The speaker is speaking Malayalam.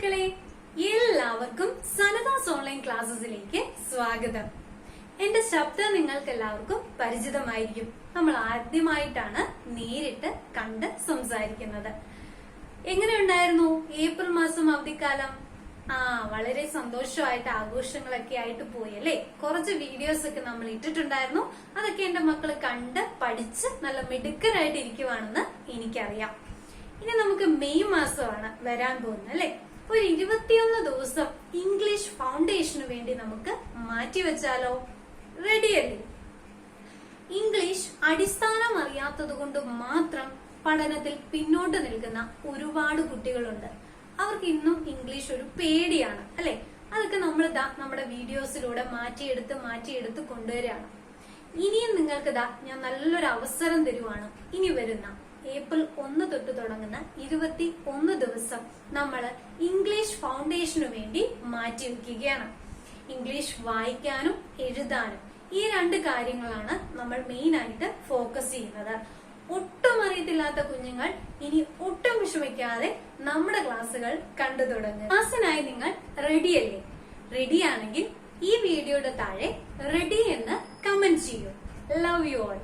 മക്കളെ എല്ലാവർക്കും സനദാസ് ഓൺലൈൻ ക്ലാസ്സസിലേക്ക് സ്വാഗതം. എന്റെ ശബ്ദം നിങ്ങൾക്ക് എല്ലാവർക്കും പരിചിതമായിരിക്കും. നമ്മൾ ആദ്യമായിട്ടാണ് നേരിട്ട് കണ്ട് സംസാരിക്കുന്നത്. എങ്ങനെയുണ്ടായിരുന്നു ഏപ്രിൽ മാസം അവധിക്കാലം? ആ വളരെ സന്തോഷമായിട്ട് ആഘോഷങ്ങളൊക്കെ ആയിട്ട് പോയി അല്ലേ? കുറച്ച് വീഡിയോസ് ഒക്കെ നമ്മൾ ഇട്ടിട്ടുണ്ടായിരുന്നു. അതൊക്കെ എന്റെ മക്കൾ കണ്ട് പഠിച്ച് നല്ല മിടുക്കരായിട്ട് ഇരിക്കുവാണെന്ന് എനിക്കറിയാം. ഇനി നമുക്ക് മെയ് മാസമാണ് വരാൻ പോകുന്നത് അല്ലെ? ഒരു ഇരുപത്തിയൊന്ന് ദിവസം ഇംഗ്ലീഷ് ഫൗണ്ടേഷന് വേണ്ടി നമുക്ക് മാറ്റിവെച്ചാലോ റെഡിയല്ലേ ഇംഗ്ലീഷ് അടിസ്ഥാനം അറിയാത്തത് കൊണ്ട് മാത്രം പഠനത്തിൽ പിന്നോട്ട് നിൽക്കുന്ന ഒരുപാട് കുട്ടികളുണ്ട്. അവർക്ക് ഇന്നും ഇംഗ്ലീഷ് ഒരു പേടിയാണ് അല്ലെ? അതൊക്കെ നമ്മൾ ഇതാ നമ്മുടെ വീഡിയോസിലൂടെ മാറ്റിയെടുത്ത് മാറ്റിയെടുത്ത് കൊണ്ടുവരികയാണ്. ഇനിയും നിങ്ങൾക്ക് ഇതാ ഞാൻ നല്ലൊരു അവസരം തരുവാണ്. ഇനി വരുന്ന ഏപ്രിൽ ഒന്ന് തൊട്ട് തുടങ്ങുന്ന ഇരുപത്തി ഒന്ന് ദിവസം നമ്മൾ ഇംഗ്ലീഷ് ഫൗണ്ടേഷനു വേണ്ടി മാറ്റി വെക്കുകയാണ്. ഇംഗ്ലീഷ് വായിക്കാനും എഴുതാനും ഈ രണ്ട് കാര്യങ്ങളാണ് നമ്മൾ മെയിൻ ആയിട്ട് ഫോക്കസ് ചെയ്യുന്നത്. ഒട്ടും അറിയത്തില്ലാത്ത കുഞ്ഞുങ്ങൾ ഇനി ഒട്ടും വിഷമിക്കാതെ നമ്മുടെ ക്ലാസ്സുകൾ കണ്ടു തുടങ്ങും. ക്ലാസ്സിനായി നിങ്ങൾ റെഡിയല്ലേ റെഡിയാണെങ്കിൽ ഈ വീഡിയോയുടെ താഴെ റെഡി എന്ന് കമന്റ് ചെയ്യൂ. Love you all